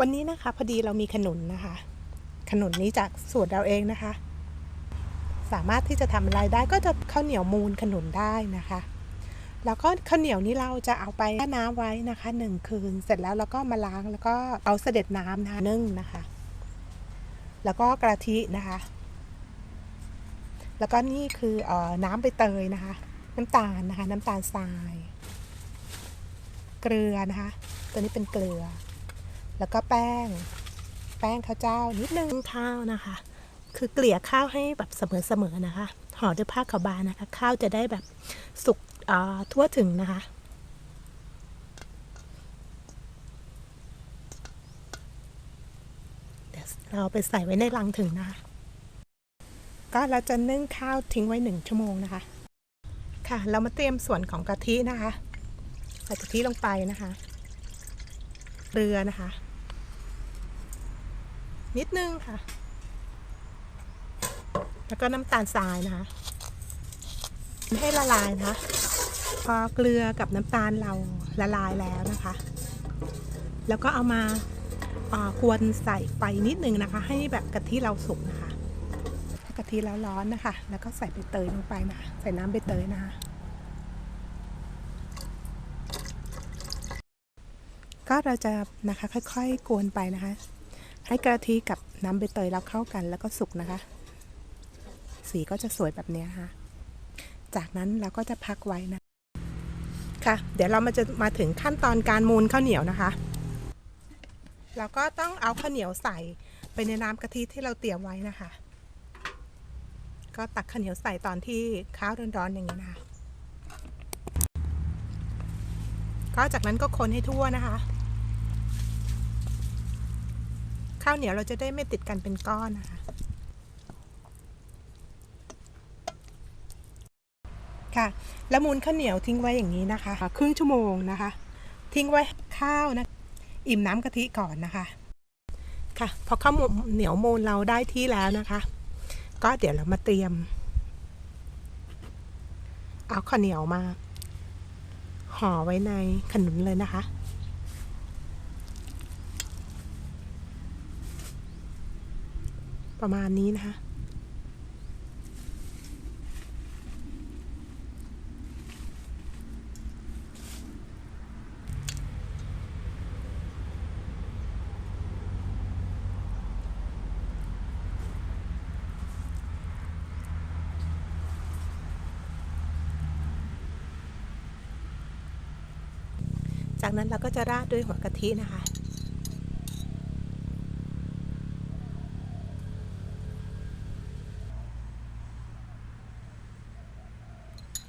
วันนี้นะคะพอดีเรามีขนุนนะคะ ขนุนนี้จากสูตรเราเองนะคะ สามารถที่จะทำอะไรได้ก็จะข้าวเหนียวมูลขนุนได้นะคะ แล้วก็ข้าวเหนียวนี้เราจะเอาไปแช่น้ำไว้นะคะหนึ่งคืนเสร็จแล้วเราก็มาล้างแล้วก็เอาเสด็จน้ำนะคะนึ่งนะคะ แล้วก็กะทินะคะ แล้วก็นี่คือออน้ำใบเตยนะคะ น้ำตาลนะคะ น้ำตาลทรายเกลือนะคะ ตัวนี้เป็นเกลือ แล้วก็แป้ง แป้งข้าวเจ้านิดนึงข้าวนะคะ คือเกลี่ยข้าวให้แบบเสมอๆนะคะห่อด้วยผ้าขาวบางนะคะ ข้าวจะได้แบบสุกอ่าทั่วถึงนะคะเดี๋ยวเราไปใส่ไว้ในรังถึงนะคะ ก็เราจะนึ่งข้าวทิ้งไว้หนึ่งชั่วโมงนะคะ ค่ะ เรามาเตรียมส่วนของกะทินะคะ ใส่กะทิลงไปนะคะ เกลือนะคะ นิดนึงค่ะ แล้วก็น้ำตาลทรายนะคะ ให้ละลายนะคะ พอเกลือกับน้ำตาลเราละลายแล้วนะคะ แล้วก็เอามาควรใส่ไฟนิดนึงนะคะ ให้แบบกะทิเราสุกนะคะกะทิเราร้อนนะคะ แล้วก็ใส่ใบเตยลงไปนะคะใส่น้ำใบเตยนะคะก็เราจะนะคะค่อยๆกวนไปนะคะ ให้กะทิกับน้ำใบเตยเราเข้ากันแล้วก็สุกนะคะ สีก็จะสวยแบบนี้นะคะจากนั้นเราก็จะพักไว้นะค่ะ เดี๋ยวเรามาจะมาถึงขั้นตอนการมูนข้าวเหนียวนะคะ เราก็ต้องเอาข้าวเหนียวใส่ไปในน้ำกะทิที่เราเตรียมไว้นะคะ ก็ตักข้าวเหนียวใส่ตอนที่ข้าวร้อนๆอย่างนี้นะคะก็จากนั้นก็คนให้ทั่วนะคะ ข้าวเหนียวเราจะได้ไม่ติดกันเป็นก้อนนะคะค่ะแล้วมูลข้าวเหนียวทิ้งไว้อย่างนี้นะคะ ครึ่งชั่วโมงนะคะ ทิ้งไว้ข้าวนะ อิ่มน้ำกะทิก่อนนะคะ ค่ะพอข้าวเหนียวมูลเราได้ที่แล้วนะคะ ก็เดี๋ยวเรามาเตรียม เอาข้าวเหนียวมาห่อไว้ในขนุนเลยนะคะ ประมาณนี้นะคะ จากนั้นเราก็จะราดด้วยหัวกะทินะคะ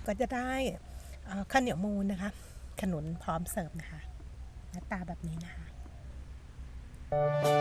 ก็จะได้ข้าวเหนียวมูนนะคะ ขนุนพร้อมเสิร์ฟนะคะ หน้าตาแบบนี้นะคะ